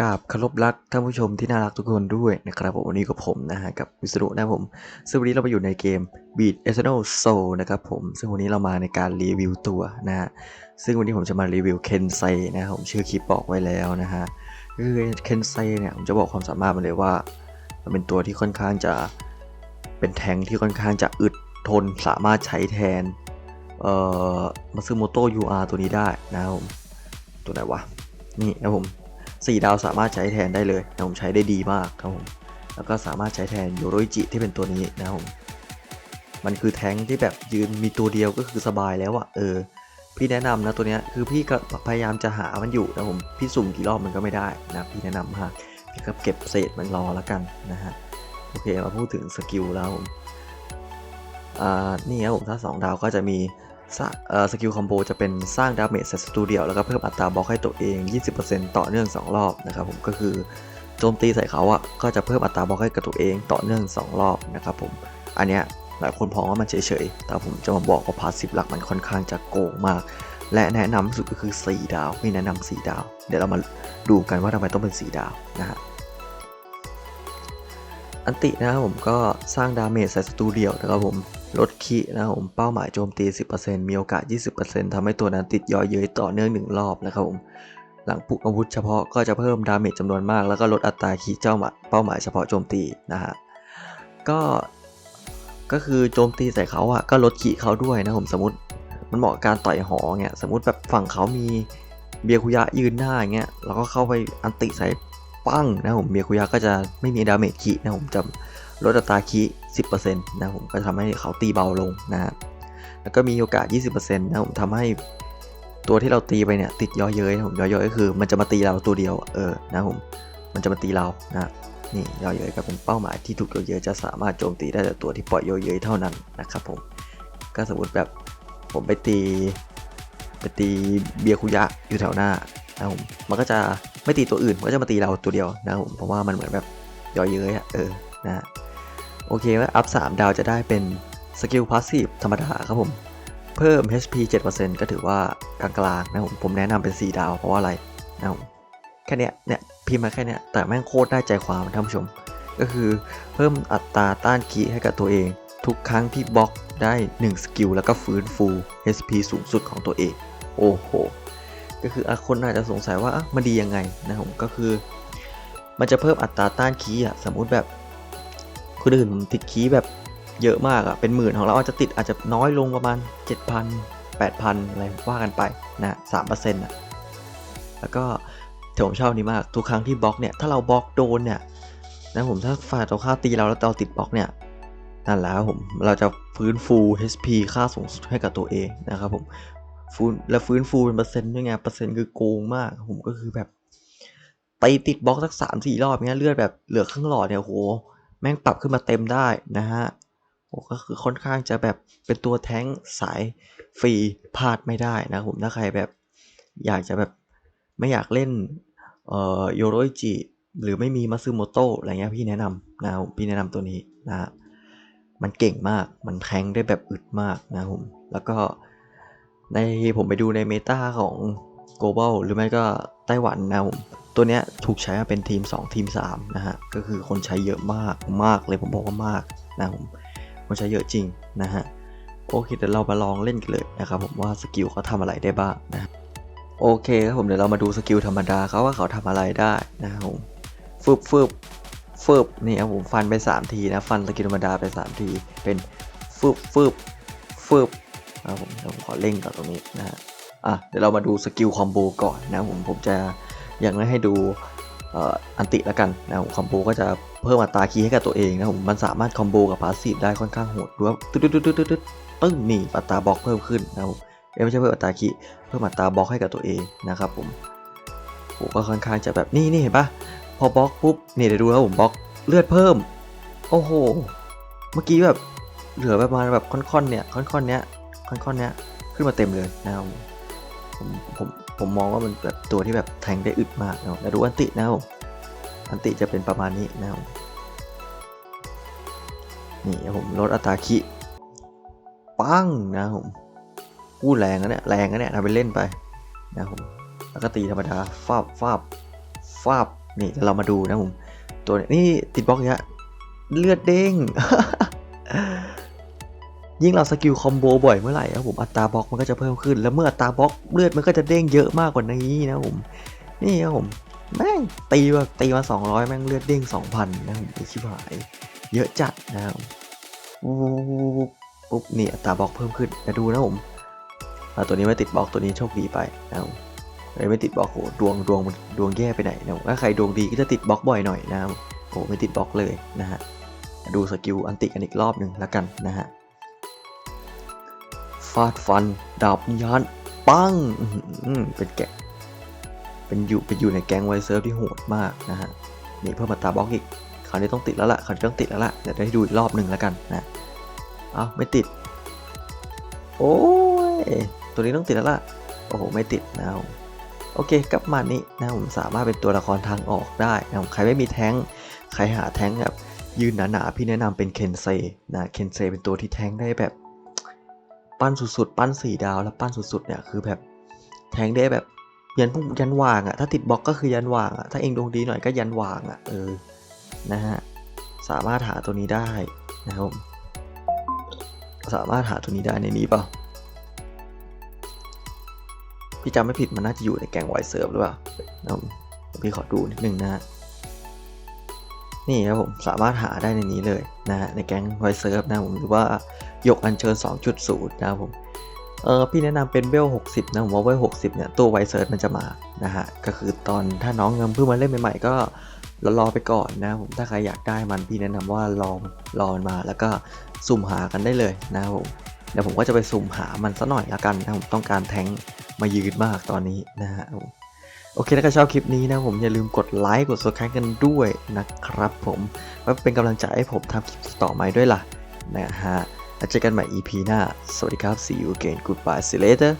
กราบคารพรักท่านผู้ชมที่น่ารักทุกคนด้วยนะครับผมวันนี้กับผมนะฮะกับวิศรุนะผมซึ่งวันนี้เราไปอยู่ในเกม Beat Eternal Soul นะครับผมซึ่งวันนี้เรามาในการรีวิวตัวนะฮะซึ่งวันนี้ผมจะมารีวิวเคนไซนะครับผมชื่อคลิปบอกไว้แล้วนะฮะคือเคนไซเนี่ยผมจะบอกความสามารถมันเลยว่า มันเป็นตัวที่ค่อนข้างจะเป็นแทงที่ค่อนข้างจะอึดทนสามารถใช้แทนเอ่อมาซึโมโต UR ตัวนี้ได้นะครับผมตัวไหนวะนี่นะผม สี่ดาวสามารถใช้แทนได้เลยนะผมใช้ได้ดีมากครับผมแล้วก็สามารถใช้แทนโยโรจิที่เป็นตัวนี้นะครับผมมันคือแท้งที่แบบยืนมีตัวเดียวก็คือสบายแล้วอะเออ พี่แนะนำนะตัวเนี้ยคือพี่ก็พยายามจะหามันอยู่นะผมพี่สุ่มกี่รอบมันก็ไม่ได้นะพี่แนะนำฮะพี่ก็เก็บเศษมันรอแล้วกันนะฮะโอเคมาพูดถึงสกิลแล้วผมอ่านี่ครับผมถ้า 2 ดาวก็จะมี สกิลคอมโบจะเป็นสร้างดาเมจใส่ศัตรูเดียวแล้วก็เพิ่มอัตราบล็อกให้ตัวเอง 20%ต่อเนื่อง 2 รอบนะครับผมก็คือโจมตีใส่เขาอะก็จะเพิ่มอัตราบล็อกให้กับตัวเองต่อเนื่อง 2 รอบนะครับผมอันเนี้ยหลายคนพองว่ามันเฉยๆ แต่ผมจะมาบอกว่าพาสซีฟหลักมันค่อนข้างจะโกงมาก และแนะนำสุดก็คือ 4 ดาว ไม่แนะนำ4ดาว เดี๋ยวเรามาดูกันว่าทำไมต้องเป็น 4 ดาวนะฮะ อันตินะครับผมก็สร้างดาเมจใส่ศัตรูเดียวนะครับผมลดคีนะครับผมเป้าหมายโจมตี 10%มีโอกาส 20%ทำให้ตัวนั้นติดย่อเย้ยต่อเนื่อง1รอบนะครับผมหลังปุกอาวุธเฉพาะก็จะเพิ่มดาเมจจำนวนมาก แล้วก็ลดอัตราคีเจ้าหมาเป้าหมายเฉพาะโจมตีนะฮะก็ก็คือโจมตีใส่เขาอะก็ลดคีเขาด้วยนะผมสมมติมันเหมาะการต่อยหอเงี้ยสมมติแบบฝั่งเขามีเบียคุยะยืนหน้าอย่างเงี้ยเราก็เข้าไปอันติใส่ ปั้งนะผมเบียคุยะก็จะไม่มีดาเมจคีนะผมจะลดอัตราคี10%นะผมก็ทำให้เขาตีเบาลงนะฮะแล้วก็มีโอกาส 20%นะผมทำให้ตัวที่เราตีไปเนี่ยติดย่อเย้ยนะผมย่อเย้ยก็คือ มันจะมาตีเราตัวเดียวเออนะผมมันจะมาตีเรานะนี่ย่อเย้ยก็เป็นเป้าหมายที่ถูกย่อเย้ยจะสามารถโจมตีได้แต่ตัวที่ปล่อยย่อเย้ยเท่านั้นนะครับผมก็สมมติแบบผมไปตีไปตีเบียคุยะอยู่แถวหน้านะผมมันก็จะ ไม่ตีตัวอื่นก็จะมาตีเราตัวเดียวนะผมเพราะว่ามันเหมือนแบบย่อยเย้ยอะเออนะโอเคว่าอัพ3ดาวจะได้เป็นสกิลพาสซีฟธรรมดาครับผม เพิ่ม HP 7%ก็ถือว่ากลางๆนะผมผมแนะนำเป็น 4 ดาวเพราะว่าอะไรนะผมแค่เนี้ยเนี่ยพิมพ์มาแค่เนี้ยแต่แม่งโคตรได้ใจความท่านผู้ชม ก็คือเพิ่มอัตราต้านคีให้กับตัวเอง ทุกครั้งที่บล็อกได้ 1 สกิลแล้วก็ฟื้นฟู HP สูงสุดของตัวเอง โอ้โห ก็คืออคนอาจจะสงสัยว่ามันดียังไงนะผมก็คือ มันจะเพิ่มอัตราต้านคีย์อะสมมุติแบบคนอื่นติดคีย์แบบเยอะมากอะเป็นหมื่นของเราอาจจะติดอาจจะน้อยลงประมาณ 7,000 8,000 อะไรว่ากันไปนะ3%นต์อะแล้วก็ผมชอบนี้มากทุกครั้งที่บล็อกเนี่ยถ้าเราบล็อกโดนเนี่ยนะผมถ้าฝ่ายตรงข้ามตีเราแล้วเราติดบล็อกเนี่ยนั่นและครับผมเราจะฟื้นฟู HP ค่าสูงสุดให้กับตัวเองนะครับผม ฟื้นและฟื้นฟูเป็นเปอร์เซ็นต์ด้วยไงเปอร์เซ็นต์คือโกงมาก ผมก็คือแบบไปติดบล็อกสักสามสี่รอบเงี้ยเลือดแบบเหลือครึ่งหลอดเนี่ยโหแม่งปรับขึ้นมาเต็มได้นะฮะโหก็คือค่อนข้างจะแบบเป็นตัวแท้งสายฟรีพลาดไม่ได้นะครับผมถ้าใครแบบอยากจะแบบไม่อยากเล่นเอ่อโยโรจิหรือไม่มีมาซึโมโตะอะไรเงี้ยพี่แนะนำนะผมพี่แนะนำตัวนี้นะฮะมันเก่งมากมันแทงได้แบบอึดมากนะครับผมแล้วก็ ในผมไปดูในเมตาของ global หรือไม่ก็ไต้หวันนะผมตัวเนี้ยถูกใช้มาเป็นทีม 2 ทีม 3 นะฮะ ก็คือคนใช้เยอะมากมากเลยผมบอกว่ามากนะผมคนใช้เยอะจริงนะฮะ โอเคเดี๋ยวเรามาลองเล่นกันเลยนะครับผมว่าสกิลเขาทำอะไรได้บ้างนะโอเคครับผมเดี๋ยวเรามาดูสกิลธรรมดาเขาว่าเขาทำอะไรได้นะครับผมฟึบฟึบฟึบนี่ครับผมฟันไป 3 ทีนะ ฟันสกิลธรรมดาไป 3 ทีเป็นฟึบฟึบฟึบ นะครับผมผมขอเล่งก่อนตรงนี้นะฮะอะเดี๋ยวเรามาดูสกิลคอมโบก่อนนะผมผมจะยังไม่ให้ดูอันติแล้วกันนะผมคอมโบก็จะเพิ่มอัตราคีย์ให้กับตัวเองนะผมมันสามารถคอมโบกับพาสซีฟได้ค่อนข้างโหดด้วยตึ๊ดตึ๊ดตึ๊ดตึ๊ดตึ๊ดตึ้งนี่อัตราบล็อกเพิ่มขึ้นนะผมเอ้ไม่ใช่เพิ่มอัตราคีย์เพิ่มอัตราบล็อกให้กับตัวเองนะครับผมโหก็ค่อนข้างจะแบบนี่นี่เห็นปะพอบล็อกปุ๊บนี่เดี๋ยวดูครับผมบล็อกเลือดเพิ่ม โอ้โห เมื่อกี้แบบเหลือประมาณแบบค่อนๆเนี่ยค่อนๆเนี้ย อนๆเนี้ยขึ้นมาเต็มเลยนะครับผมผมผมมองว่ามันแบบตัวที่แบบแทงได้อึดมากนะครับแล้วดูอันตินะครับผมอันติจะเป็นประมาณนี้นะครับนี่ผมลดอัตราคิปังนะผมพูดแรงนะเนี่ยแรงนะเนี่ยทำไปเล่นไปนะผมแล้วก็ตีธรรมดาฟาบฟาบฟาบนี่เดี๋ยวเรามาดูนะผมตัวนี่ติดบล็อกเนี้ยเลือดเด้ง ยิ่งเราสกิลคอมโบบ่อยเมื่อไหร่ครับผมอัตราบล็อกมันก็จะเพิ่มขึ้น แล้วเมื่ออัตราบล็อกเลือดมันก็จะเด้งเยอะมากกว่านี้นะผมนี่ครับผมแม่งตีแบบตีมา200 แม่งเลือดเด้ง2,000นะผมไอชิบหาย เยอะจัดนะครับปุ๊บนี่อัตราบล็อกเพิ่มขึ้นจะดูนะผมตัวนี้ไม่ติดบล็อกตัวนี้โชคดีไปนะครับผมไม่ติดบล็อกโหดวงดวงมันดวงแย่ไปไหนนะถ้าใครดวงดีก็จะติดบล็อกบ่อยหน่อยนะครับโอ้ไม่ติดบล็อกเลยนะฮะดูสกิลอันติกันอีกรอบหนึ่งแล้วกันนะฮะ ฟาดฟัน ดาบยานปังเป็นแกะเป็นอยู่เป็นอยู่ในแก๊งไวเซิร์ฟที่โหดมากนะฮะนี่เพิ่มมาตาบล็อกอีกคราวนี้ต้องติดแล้วล่ะคราวนี้ต้องติดแล้วล่ะเดี๋ยวได้ดูอีกรอบหนึ่งแล้วกันนะเอ้าไม่ติด โอ้ยตัวนี้ต้องติดแล้วล่ะโอ้โหไม่ติดนะโอเคกลับมานี่นะผมสามารถเป็นตัวละครทางออกได้นะผมใครไม่มีแท้งใครหาแท้งแบบยืนหนาๆพี่แนะนำเป็นเคนเซนะเคนเซเป็นตัวที่แท้งได้แบบ ปั้นสุดๆ ปั้นสี่ดาวแล้วปั้นสุดๆเนี่ยคือแบบแทงได้แบบยันพุ่งยันวางอะ่ะถ้าติดบล็อกก็คือยันวางอะ่ะถ้าเองดวงดีหน่อยก็ยันวางอะ่ะเออนะฮะสามารถหาตัวนี้ได้นะครับสามารถหาตัวนี้ได้ในนี้เปล่าพี่จำไม่ผิดมันน่าจะอยู่ในแกงไวเซิร์ฟหรือเปล่านะพี่ขอดูนิดนึงนะฮะ นี่ครับผมสามารถหาได้ในนี้เลยนะฮะในแกงไวเซิร์ฟนะผมหรือว่ายกอัญเชิญ 2.0 นะครับผมเออพี่แนะนำเป็นเวล60 นะผมว่าเวล60 เนี่ย ตัวไวเซิร์ชมันจะมานะฮะก็คือตอนถ้าน้องยังเพิ่งมาเล่นใหม่ๆก็รอรอไปก่อนนะผมถ้าใครอยากได้มันพี่แนะนำว่ารอรอมันมาแล้วก็สุ่มหากันได้เลยนะครับผมเดี๋ยวผมก็จะไปสุ่มหามันสักหน่อยละกันนะผมต้องการแทงมายืนมากตอนนี้นะฮะ โอเคถ้าชอบคลิปนี้นะผมอย่าลืมกดไลค์กด subscribe กันด้วยนะครับผมเพื่อเป็นกำลังใจให้ผมทำคลิปต่อไปด้วยล่ะนะฮะแล้วเจอกันใหม่ EP หน้า สวัสดีครับ see you again goodbye see you later